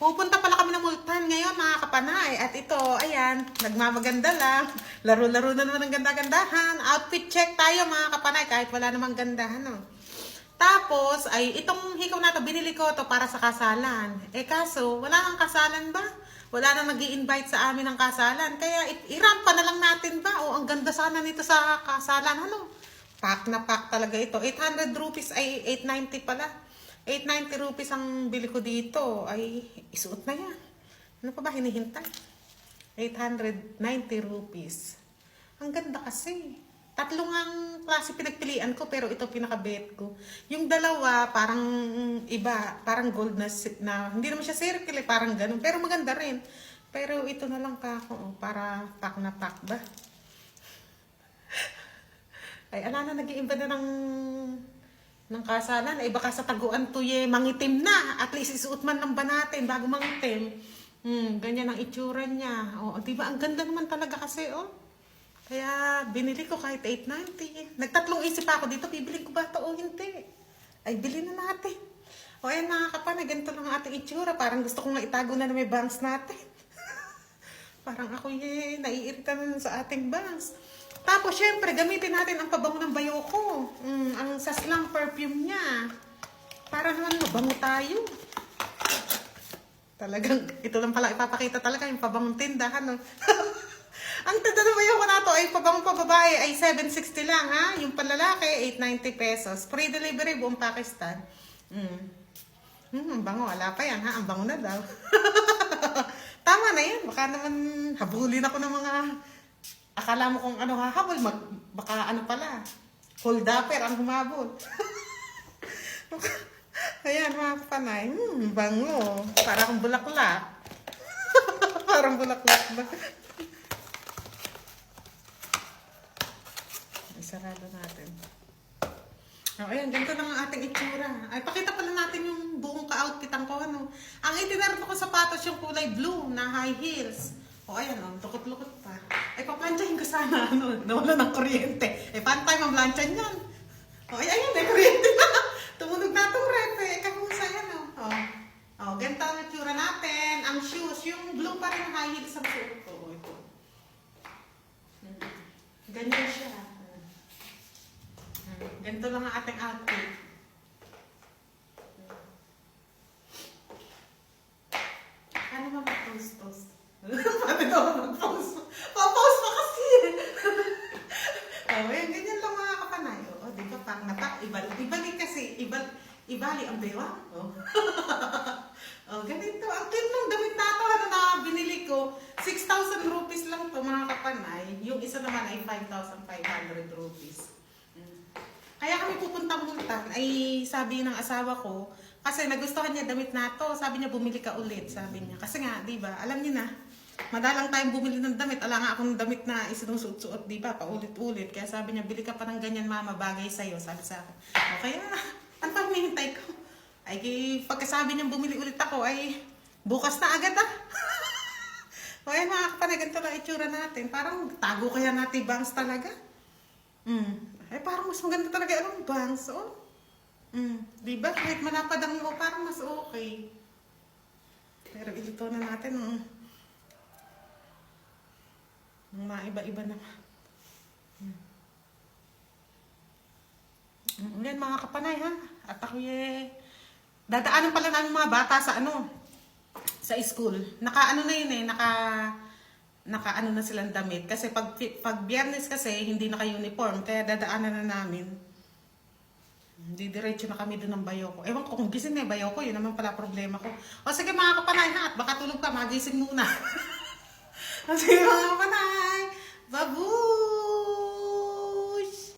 Pupunta pala kami ng multan ngayon mga kapanay. At ito, ayan, nagmamaganda lang. Laro-laro na naman ng ganda-gandahan. Outfit check tayo mga kapanay kahit wala namang gandahan. No? Tapos, ay itong hikaw na to, binili ko to para sa kasalan. Eh kaso, wala nang kasalan ba? Wala nang nag invite sa amin ng kasalan. Kaya irampa na lang natin ba? O ang ganda sana nito sa kasalan. Ano? Pack na pack talaga ito. 800 rupees ay 890 pala. 890 rupees ang bili ko dito. Ay, isuot na yan. Ano pa ba hinihintay? 890 rupees. Ang ganda kasi. Tatlo ang klase pinagpilian ko pero ito pinaka-bet ko. Yung dalawa parang iba, parang gold na, na hindi naman siya circle eh, parang ganun. Pero maganda rin. Pero ito na lang ka ako, oh, para pack na pack ba? Ay, ala na, nag-iiba na ng, ng kasalan. Ay, baka sa taguan to ye, mangitim na. At least isuot man lang ba natin bago mangitim. Hmm, ganyan ang itsura niya. O, di ba? Ang ganda naman talaga kasi, oh. Kaya, binili ko kahit 890. Nagtatlong isip ako dito, bibili ko ba ito o hindi? Ay, bili na natin. O, ayan mga kapanay, ganito lang ang ating itsura. Parang gusto ko nga itago na na may bangs natin. Parang ako ye, naiirita na sa ating bangs. Tapos, syempre, gamitin natin ang pabango ng bayoko. Mm, ang saslang perfume niya. Para naman mabango tayo. Talagang, ito lang pala ipapakita talaga yung pabangong tindahan. No? ang tinda ng bayoko na to ay pabangong pababae ay 760 lang ha. Yung panlalaki, 890 pesos. Free delivery buong Pakistan. Mm. Hmm, ang bango. Wala pa yan ha. Ang bango na daw. Tama na yan. Baka naman habulin ako ng mga akala mo kung ano hahabol. Mag, baka ano pala. Hold upper ang humabol. Ayan mga kapanay. Hmm, bango. Parang bulaklak. Parang bulaklak ba? Isarado natin. Oh, ayan, ganito lang ang ating itsura. Ay, pakita pala natin yung buong ka-outfitan ko. Ano. Ang itinarap ko sapatos yung kulay blue na high heels. O, ayan, oh, lukot-lukot pa. Sana, ano, nawala ng kuryente. Eh, paano tayo mamlansyan yan? O, ay, ayun, may kuryente na. Tumunog na itong rep, eh. Kamusa yan, oh. O, oh, ganito ang itsura natin. Ang shoes, yung blue pa rin high heels ang suot ko. O, ito. Ganyan siya. Ganito lang ang ating outfit. Ano ba mag-post-post? Pati daw mag-post. Pa-post pa kasi. oh, yan, ganyan lang mga kapanay. Oo, di ba? Pang napak, ibal, ibalik kasi, ibal, ibali ang bewa. Oh. oh, ganito. Ang cute ng damit na ito, ano na binili ko. 6,000 rupees lang to mga kapanay. Yung isa naman ay 5,500 rupees. Kaya kami pupuntang multan, ay sabi ng asawa ko, kasi nagustuhan niya damit na to, sabi niya bumili ka ulit, sabi niya. Kasi nga, di ba, alam niyo na, madalang tayong bumili ng damit, ala nga akong damit na isinusuot-suot, di ba, paulit-ulit. Kaya sabi niya, bili ka pa ng ganyan mama, bagay sa'yo, sabi sa akin. O kaya, ano pa hinihintay ko? Ay, pagkasabi niyang bumili ulit ako, ay, bukas na agad ah. o yan mga kapanay, ganito lang itsura natin. Parang tago kaya natin bangs talaga. Mm. Ay, parang mas maganda talaga ang bangs, oh. Mm. Di ba? Kahit malapad ang mo, parang mas okay. Pero ito na natin, mm. Mga iba-iba naman. Mm. Mm, Yan mga kapanay ha. At ako eh, dadaanan pala namin mga bata sa ano, sa school. Naka ano na yun eh, naka naka ano na silang damit kasi pag pag biyernes kasi hindi naka-uniform kaya dadaanan na namin. Hindi diretso na kami doon ng bayoko. Ewan ko kung gising na yung bayoko, yun naman pala problema ko. O sige mga kapanay ha, at baka tulog ka, magising muna. sige mga kapanay, babu!